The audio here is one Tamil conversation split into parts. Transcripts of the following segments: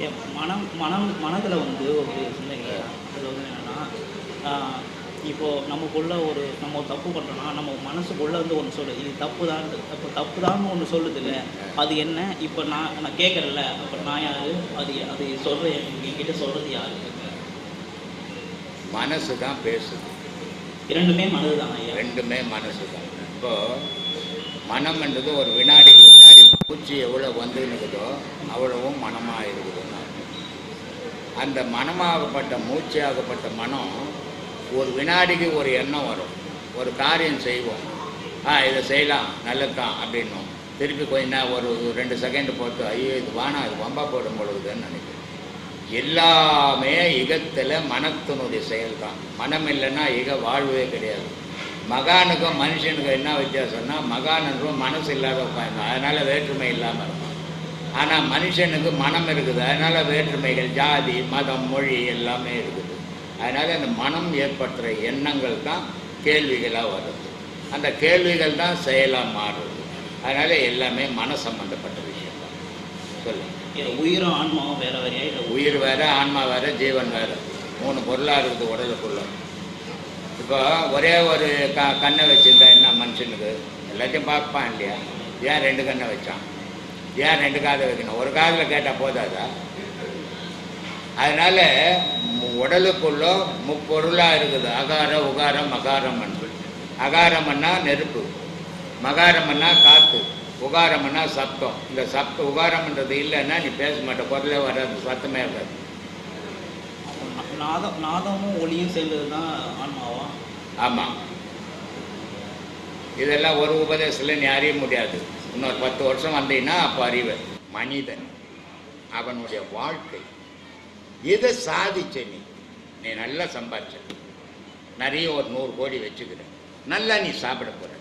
என் மனம் மனம் மனதில் வந்து ஒரு சிந்தனை அதில் வந்து என்னென்னா இப்போது நமக்குள்ள ஒரு நம்ம ஒரு தப்பு பண்ணுறோன்னா நம்ம மனசுக்குள்ளே வந்து ஒன்று சொல்லுது இது தப்பு தான் அப்போ தப்பு தான் ஒன்று சொல்லுது இல்லை அது என்ன? இப்போ நான் நான் கேட்குறேன்ல அப்போ நான் யார்? அது அது சொல்கிற என்கிட்ட சொல்கிறது யாரு? மனசு தான் பேசுது. இரண்டுமே மனது தான் ரெண்டுமே மனசு தான் இப்போ மனம்ன்றது ஒரு வினாடிக்கு வினாடி பூச்சி எவ்வளோ வந்து இருக்குதோ அவ்வளவும் மனமாக இருக்குதுன்னு அந்த மனமாகப்பட்ட மூச்சாகப்பட்ட மனம் ஒரு வினாடிக்கு ஒரு எண்ணம் வரும். ஒரு காரியம் செய்வோம். ஆ இதை செய்யலாம் நல்லது தான் அப்படின்னும். திருப்பி கொஞ்ச நேரம் ஒரு ரெண்டு செகண்ட் போட்டு ஐயோ இது வானா இது வம்பா போடும் பொழுதுன்னு நினைக்கிறேன். எல்லாமே இகத்தில் மனத்தினுடைய செயல் தான் மனம் இல்லைன்னா இக வாழ்வே கிடையாது. மகானுக்கும் மனுஷனுக்கும் என்ன வித்தியாசம்னா மகானுக்கும் மனசு இல்லாத உட்காந்து அதனால வேற்றுமை இல்லாமல் இருக்கும் ஆனால் மனுஷனுக்கு மனம் இருக்குது அதனால வேற்றுமைகள் ஜாதி மதம் மொழி எல்லாமே இருக்குது. அதனால அந்த மனம் ஏற்படுத்துகிற எண்ணங்கள் தான் கேள்விகளாக வருது. அந்த கேள்விகள் தான் செயலாக மாறுது. அதனால எல்லாமே மன சம்பந்தப்பட்ட விஷயம் தான். சொல்லுங்க. இது உயிரும் ஆன்மாவும் வேற வேறையா இல்லை? உயிர் வேற ஆன்மா வேற ஜீவன் வேற. மூணு பொருளாக இருக்குது உடலுக்குள்ள. இப்போ ஒரே ஒரு க கண்ணை வச்சிருந்தா என்ன மனுஷனுக்கு? எல்லாத்தையும் பார்ப்பான் இல்லையா? ஏன் ரெண்டு கண்ணை வச்சான்? ஏன் ரெண்டு காதை வைக்கணும்? ஒரு காதில் கேட்டால் போதாதா? அதனால மு- உடலுக்குள்ள முப்பொருளாக இருக்குது. அகார உகாரம் மகாரம் அகாரம்னா நெருப்பு. மகாரம்னா காற்று உகாரம்னா சத்தம் இந்த சத்த உகாரம்ன்றது இல்லைன்னா நீ பேச மாட்ட. குரலே வராது. சத்தமே வராது. நாதம் நாதமும் ஒளியும் சேர்ந்தது தான் ஆன்மாவா? ஆமாம் இதெல்லாம் ஒரு உபதேசத்தில் நீ அறிய முடியாது. இன்னொரு பத்து வருஷம் வந்தீங்கன்னா அப்போ அறிவு. மனிதன் அவனுடைய வாழ்க்கை. இதை சாதிச்ச நீ? நீ நல்லா சம்பாதிச்ச நிறைய ஒரு நூறு கோடி வச்சுக்கிறேன் நல்லா நீ சாப்பிட போகிற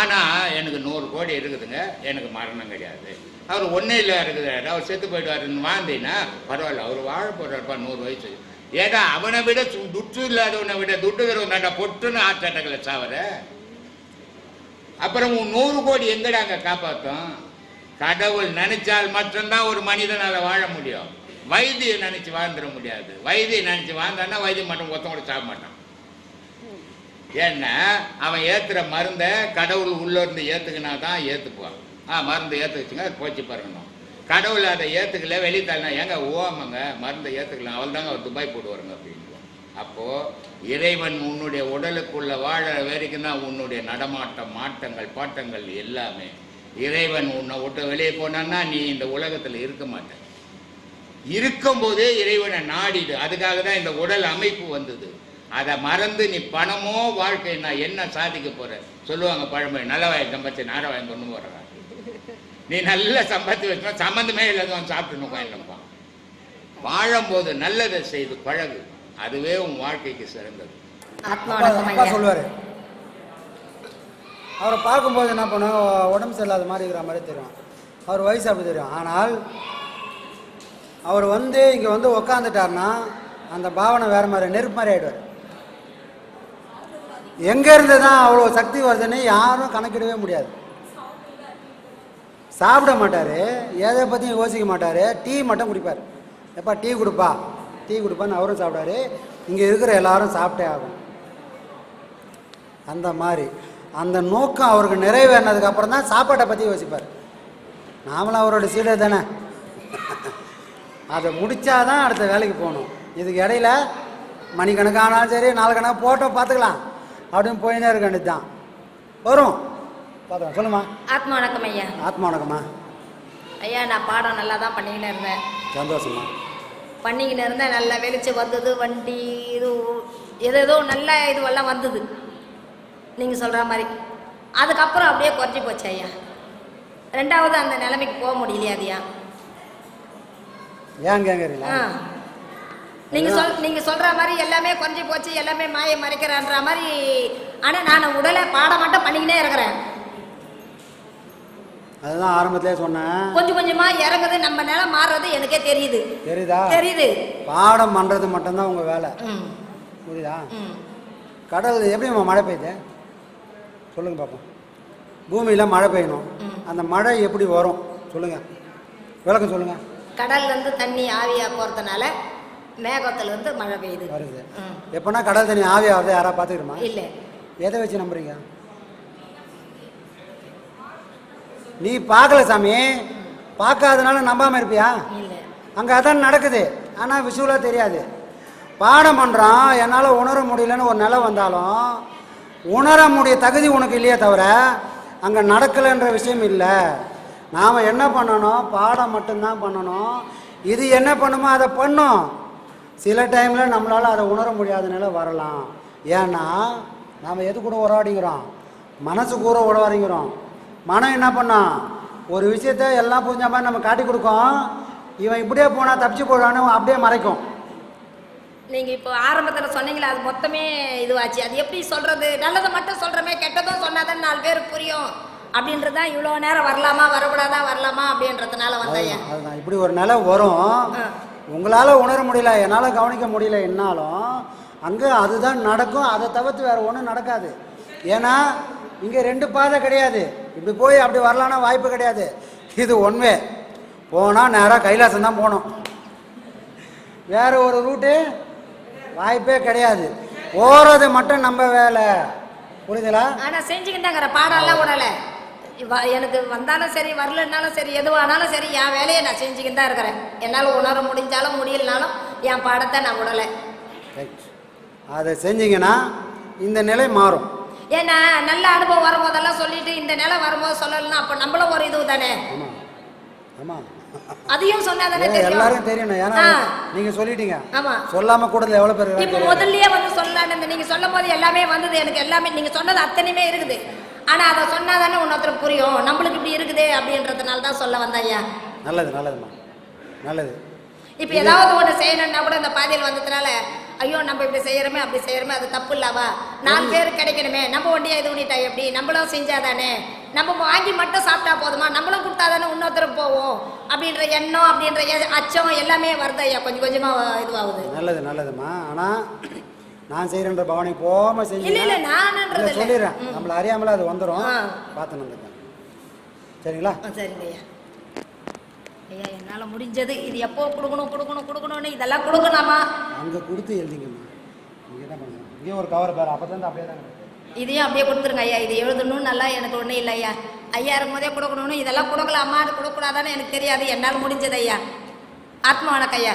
ஆனால் எனக்கு நூறு கோடி இருக்குதுங்க. எனக்கு மரணம் கிடையாது. அவர் ஒன்றையில் இல்லை அவர் செத்து போயிடுவாருன்னு வாழ்ந்தீங்கன்னா பரவாயில்ல. அவர் வாழ போகிறாருப்பா நூறு வயசு. ஏடா அவனை விட சு- துட்டு இல்லாதவனை விட துட்டுகிறவன் தாண்டா பொட்டுன்னு ஹார்ட் அட்டாக்கில் சாவற. அப்புறம் உன் நூறு கோடி எங்கடா அங்கே காப்பாற்றும் கடவுள் நினைச்சால் மட்டும்தான் ஒரு மனிதனால் வாழ முடியும். வைத்திய நினைச்சு வாழ்ந்துட முடியாது. வைத்திய நினைச்சு வாழ்ந்தான்னா வைத்தியம் மட்டும் ஒருத்தன் கூட சாப்பிட மாட்டான். ஏன்னா அவன் ஏத்துற மருந்தை கடவுள் உள்ள இருந்து ஏத்துக்கினா தான் ஏத்துக்குவான். ஆ மருந்து ஏத்துக்குச்சுங்க அது போச்சு பாருங்கணும் கடவுள் அதை ஏற்றுக்கல வெளித்தாள்னா ஏங்க ஓமங்க? மருந்தை ஏற்றுக்கலாம் அவள் தாங்க அவர் துபாய் போடுவாருங்க அப்படின்னு அப்போது இறைவன் உன்னுடைய உடலுக்குள்ள வாழ வரைக்கும் தான் உன்னுடைய நடமாட்டம் மாட்டங்கள் பாட்டங்கள் எல்லாமே. இறைவன் உன்னை விட்டு வெளியே போனான்னா நீ இந்த உலகத்தில் இருக்க மாட்ட. இருக்கும்போதே இறைவனை நாடிடு. அதுக்காக தான் இந்த உடல் அமைப்பு வந்தது. அதை மறந்து நீ பணமோ வாழ்க்கை நான் என்ன சாதிக்க போகிற சொல்லுவாங்க பழமொழி நல்ல வாய் சம்பாதிச்சு நார வாய் கொண்டு போகிறாங்க நீ நல்லா சம்பாதிச்சு வச்சா சம்மந்தமே இல்லாதவன் சாப்பிட்டு உட்காந்துப்பான் வாழும்போது நல்லதை செய்து பழகு. அதுவே உன் வாழ்க்கைக்கு சிறந்தது. அப்பா சொல்லுவார். அவரை பார்க்கும்போது என்ன பண்ணுவோம் உடம்பு சரியில்லாத மாதிரி இருக்கிற மாதிரி தெரியும். அவர் வயசு அப்படி தெரியும். ஆனால் அவர் வந்து இங்கே வந்து உக்காந்துட்டாருன்னா அந்த பாவனை வேற மாதிரி நெருப்பு மாதிரி ஆயிடுவார். எங்கே இருந்து தான் அவ்வளோ சக்தி வருதுன்னு யாரும் கணக்கிடவே முடியாது. சாப்பிட மாட்டார் எதை பற்றியும் யோசிக்க மாட்டார். டீ மட்டும் குடிப்பார். எப்பா டீ கொடுப்பா? டீ கொடுப்பான்னு அவரும் சாப்பிடாரு இங்கே இருக்கிற எல்லாரும் சாப்பிட்டே ஆகும். அந்த மாதிரி. அந்த நோக்கம் அவருக்கு நிறைவேறினதுக்கு அப்புறம் தான் சாப்பாட்டை பற்றி யோசிப்பார். நாமளும் அவரோட சீடர் தானே. அதை முடிச்சாதான் அடுத்த வேலைக்கு போகணும். இதுக்கு இடையில மணிக்கணக்கானாலும் சரி நாலு கணக்கு போட்டோம் பார்த்துக்கலாம். அப்படின்னு போயினே இருக்க வேண்டியது தான் வரும். பார்த்துக்கலாம் சொல்லுமா ஆத்மா வணக்கம் ஐயா. ஆத்மா வணக்கம்மா. ஐயா நான் பாடம் நல்லா தான் பண்ணிக்கின்னு இருந்தேன். சந்தோஷமா பண்ணிக்கின்னு இருந்தேன். நல்லா வெளிச்சம் வந்தது வண்டி இது ஏதோ ஏதோ நல்ல இதுவெல்லாம் வந்தது. நீங்கள் சொல்கிற மாதிரி. அதுக்கப்புறம் அப்படியே குறைஞ்சி போச்சு ஐயா. ரெண்டாவது அந்த நிலைமைக்கு போக முடியலையா அதியா ஏன் கேட்குறீங்களா ஆ. நீங்கள் சொல் நீங்கள் சொல்கிற மாதிரி எல்லாமே குறைஞ்சி போச்சு எல்லாமே மாயை மறைக்கிறேன்ற மாதிரி. ஆனால் நான் உடலை பாடம் மட்டும் பண்ணிக்கினே இருக்கிறேன். அதுதான் ஆரம்பத்திலே சொன்னேன். கொஞ்சம் கொஞ்சமாக இறங்குது நம்ம நிலை மாறுறது எனக்கே தெரியுது. தெரியுதா? தெரியுது. பாடம் பண்ணுறது மட்டும்தான் உங்கள் வேலை. புரியுதா? கடல் எப்படிம்மா மழை பெய்யுது? சொல்லுங்க பார்ப்போம் பூமியில் மழை பெய்யணும். அந்த மழை எப்படி வரும்? சொல்லுங்க. விளக்கம் சொல்லுங்க. கடல்லேருந்து தண்ணி ஆவியாக போகிறதுனால மேகத்துலேருந்து மழை பெய்யுது. வருது. எப்போனா கடல் தண்ணி ஆவியா வருது யாரா பார்த்துக்கிறோமா இல்லை. எதை வச்சு நம்புறீங்க? நீ பார்க்கல சாமி? பார்க்காதனால நம்பாம இருப்பியா? அங்கே அதான் நடக்குது. ஆனால் விஷுவலாக தெரியாது. பாடம் பண்ணுறான் என்னால் உணர முடியலன்னு ஒரு நிலை வந்தாலும் உணர முடிய தகுதி உனக்கு இல்லையே தவிர அங்கே நடக்கலைன்ற விஷயம் இல்லை. நாம் என்ன பண்ணணும்? பாடம் மட்டும்தான் பண்ணணும். இது என்ன பண்ணுமோ அதை பண்ணும். சில டைமில் நம்மளால் அதை உணர முடியாத நிலை வரலாம். ஏன்னா நாம் எது கூட உறவாடிக்கிறோம்? மனசு கூட உறவாடிக்கிறோம். மனம் என்ன பண்ணான் ஒரு விஷயத்த எல்லாம் புரிஞ்ச மாதிரி நம்ம காட்டி கொடுக்கோம். இவன் இப்படியே போனால் தப்பிச்சு போடுவான்னு அப்படியே மறைக்கும். நீங்கள் இப்போ ஆரம்பத்தில் சொன்னீங்களே அது மொத்தமே இதுவாச்சு. அது எப்படி சொல்கிறது நல்லதை மட்டும் சொல்கிறோமே கெட்டதும் சொன்னாதான் நாலு பேருக்கு புரியும். அப்படின்றது தான் இவ்வளோ நேரம் வரலாமா வரக்கூடாதா வரலாமா அப்படின்றதுனால வந்தையா அதுதான், இப்படி ஒரு நிலை வரும். உங்களால் உணர முடியல என்னால் கவனிக்க முடியல என்னாலும் அங்கே அதுதான் நடக்கும். அதை தவிர்த்து வேறு ஒன்றும் நடக்காது. ஏன்னா இங்கே ரெண்டு பாதை கிடையாது. இப்படி போய் அப்படி வரலான்னா வாய்ப்பு கிடையாது. இது ஒன்வே போனால் நேராக கைலாசம் தான் போகணும். வேற ஒரு ரூட்டு வாய்ப்பே கிடையாது. போகிறது மட்டும் நம்ம வேலை. புரியுதுங்களா? ஆனால் செஞ்சுக்கிட்டாங்கிற பாடம்லாம் விடலை எனக்கு வந்தாலும் சரி வரலன்னாலும் சரி எதுவானாலும் சரி என் வேலையை நான் செஞ்சுக்கிட்டு தான் இருக்கிறேன். என்னால் உணர முடிஞ்சாலும் முடியலனாலும் என் பாடத்தை நான் விடலை அதை செஞ்சீங்கன்னா இந்த நிலை மாறும். ஏன்னா நல்ல அனுபவம் வரும்போதெல்லாம் சொல்லிட்டு இந்த நிலை வரும்போது சொல்லலைன்னா அப்போ நம்மளும் ஒரு இது தானே? அதையும் சொன்னா தானே எல்லாரும் தெரியணும் ஏன்னா. நீங்க சொல்லிட்டீங்க. ஆமா. சொல்லாம கூடல எவ்வளவு பேர் இப்போ முதல்லயே வந்து இருந்தேன். நீங்க சொல்லும் போது எல்லாமே வந்தது எனக்கு எல்லாமே நீங்க சொன்னது அத்தனையுமே இருக்குது. ஆனா அதை சொன்னா தானே இன்னொருத்தருக்கு புரியும். நம்மளுக்கு இப்படி இருக்குது அப்படின்றதுனால தான் சொல்ல வந்தேன் ஐயா. நல்லது நல்லதும்மா. நல்லது. இப்போ ஏதாவது ஒன்று செய்யணும்னா கூட இந்த பாதையில் வந்ததுனால ஐயோ நம்ம இப்படி செய்யறோமே அப்படி செய்யறோமே அது தப்பு இல்லவா நாலு பேர் கிடைக்கணுமே. நம்ம ஒண்டியா இது பண்ணிட்டா எப்படி? நம்மளும் செஞ்சாதானே? நம்ம வாங்கி மட்டும் சாப்பிட்டா போதுமா? நம்மளும் கொடுத்தா தானே இன்னொருத்தருக்கு போவோம்? அப்படின்ற எண்ணம் அப்படின்ற அச்சம் எல்லாமே வருது ஐயா. கொஞ்சம் கொஞ்சமா இதுவாகுது. நல்லது நல்லதும்மா. ஆனா நான் செய்யறேன்ற பவனி போகாம இல்ல இல்ல நானுன்றது இல்ல இல்ல சொல்லிடுறேன். நம்மள அறியாமல அது வந்துடும். பார்த்து நடந்துக்கேன் சரிங்களா? சரிங்க ஐயா. ஐயா என்னால் முடிஞ்சது. இது எப்போ கொடுக்கணும் கொடுக்கணும் கொடுக்கணும்னு இதெல்லாம் கொடுக்கலாமா அங்க கொடுத்து எழுதிங்கம்மா நீங்க என்ன பண்ணுங்க இங்கே ஒரு கவர் பாரு. அப்போ தான் அப்படியே தான். இதையும் அப்படியே கொடுத்துருங்க ஐயா. இது எழுதணும் நல்லா எனக்கு ஒன்றும் இல்லை ஐயா. ஐயா இருக்கும்போதே கொடுக்கணும்னு இதெல்லாம் கொடுக்கலாமா? அது கொடுக்கக்கூடாதான்னு எனக்கு தெரியாது. என்னால் முடிஞ்சது ஐயா. ஆத்மா வணக்கம் ஐயா.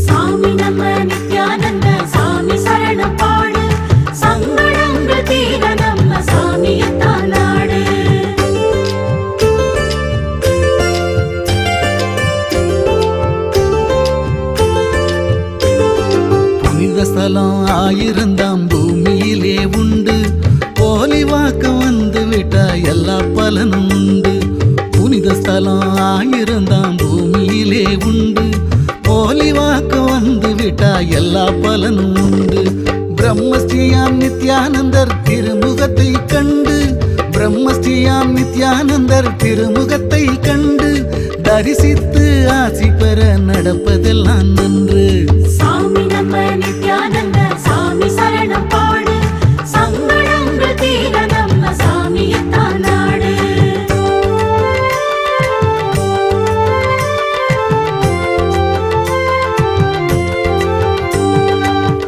திருமுகத்தை கண்டு தரிசித்து ஆசி பெற நடப்பதெல்லாம் நன்று. சாமி நம்ம நித்யானந்த சாமி சரணம் பாடு. சங்கடங்கள் தீர நம்ம சாமியத்தான் நாடு.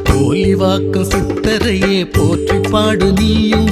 போலிவாக்கும் சித்தரையே போற்றி பாடு நீயும்.